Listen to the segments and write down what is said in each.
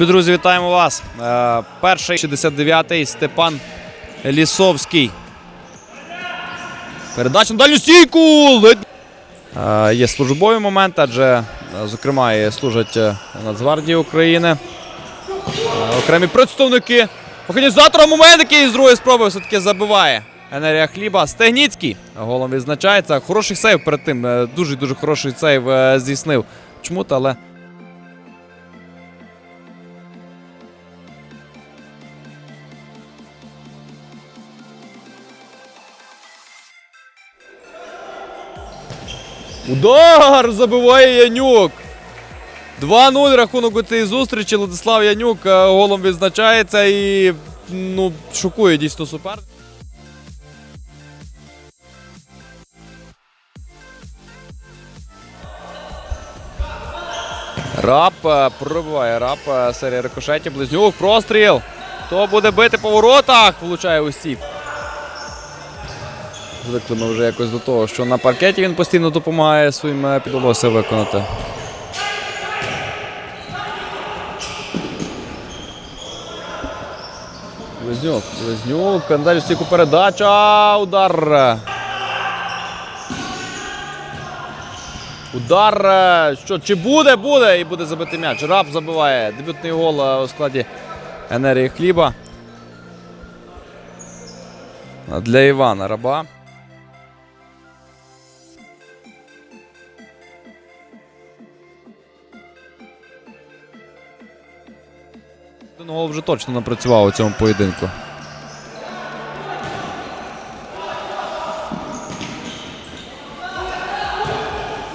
Любі друзі, вітаємо вас. Е, Перший 69-й Степан Лісовський. Передача на дальню стійку. Е, Є службові моменти, адже, е, зокрема, служать Нацгвардії України. Окремі представники. Організатора момент, який з другої спроби все-таки забиває. Енергія хліба. Стегніцький голом відзначається. Хороший сейв перед тим. Дуже-дуже хороший сейв здійснив. Чмут, але Удар! Забиває Янюк. 2-0 рахунок у цій зустрічі. Владислав Янюк е, голом відзначається і ну, шокує дійсно супер. Рап е, пробиває рап. е, Серія рикошетів. Близнюк. Простріл. Хто буде бити по воротах? Влучає усі. Звикли ми вже якось до того, що на паркеті він постійно допомагає своїм е, виконати. Близнюк, Близнюк, далі стійку передача, удар. Удар. е, Що, чи буде? Буде і буде забити м'яч. Раб забиває. Дебютний гол е, у складі енергії хліба. Для Івана Раба. Один гол вже точно напрацював у цьому поєдинку.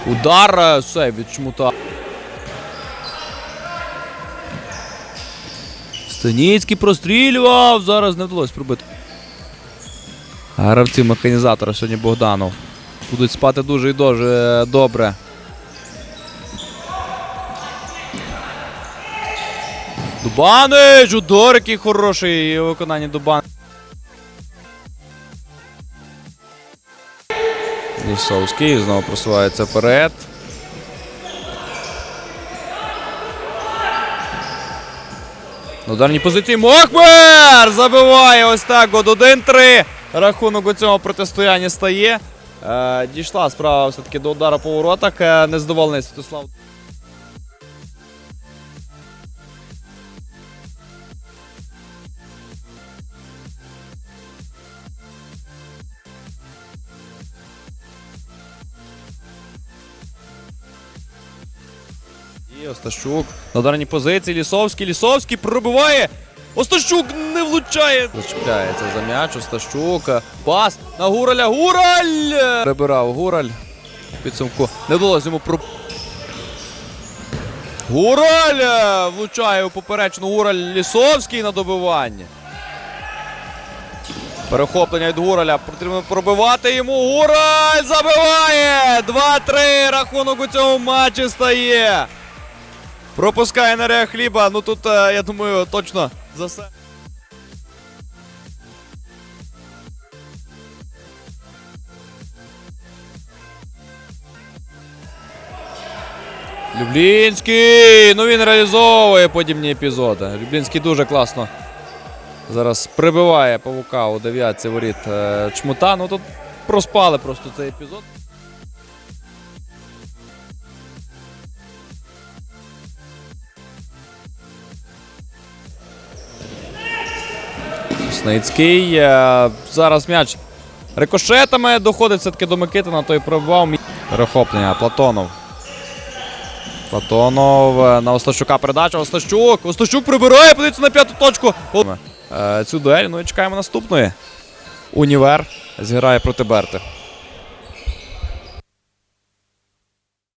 Удар е, сейв від чмута. Станіцький прострілював. Зараз не вдалося пробити. Гравці механізатора сьогодні Богданов. Будуть спати дуже і дуже добре. Дубанич! Удар який хороший у виконанні Дубан. Лісовський знову просувається вперед. На ударній позиції Мохмер! Забиває ось так. От 1-3. Рахунок у цьому протистоянні стає. Е, дійшла справа все-таки до удара по воротах. Е, незадоволений Святослав. І Остащук на ударній позиції. Лісовський. Лісовський пробиває. Остащук не влучає. Зачіпляється за м'яч. Остащук. Пас на Гураля. Гураль! Прибирав Гураль. Підсумку. Не вдалося йому про. Гураль! Влучає у поперечну Гураль Лісовський на добивання. Перехоплення від Гураля. Потрібно пробивати йому. Гураль забиває! 2-3. Рахунок у цьому матчі стає. Пропускає Нерея хліба. Ну тут, е, я думаю, точно за все. Люблінський! Ну він реалізовує подібні епізоди. Люблінський дуже класно. Зараз прибиває павука у дев'ятці воріт е, чмута. Ну тут проспали просто цей епізод. Сосницький. е, Зараз м'яч рикошетами доходить все-таки до Микитина, той пробував. Перехоплення. Платонов. Платонов е, на Остащука передача. Остащук. Остащук прибирає, подивиться на п'яту точку. Е, Цю дуель. Ну і чекаємо наступної. Універ зіграє проти Берти.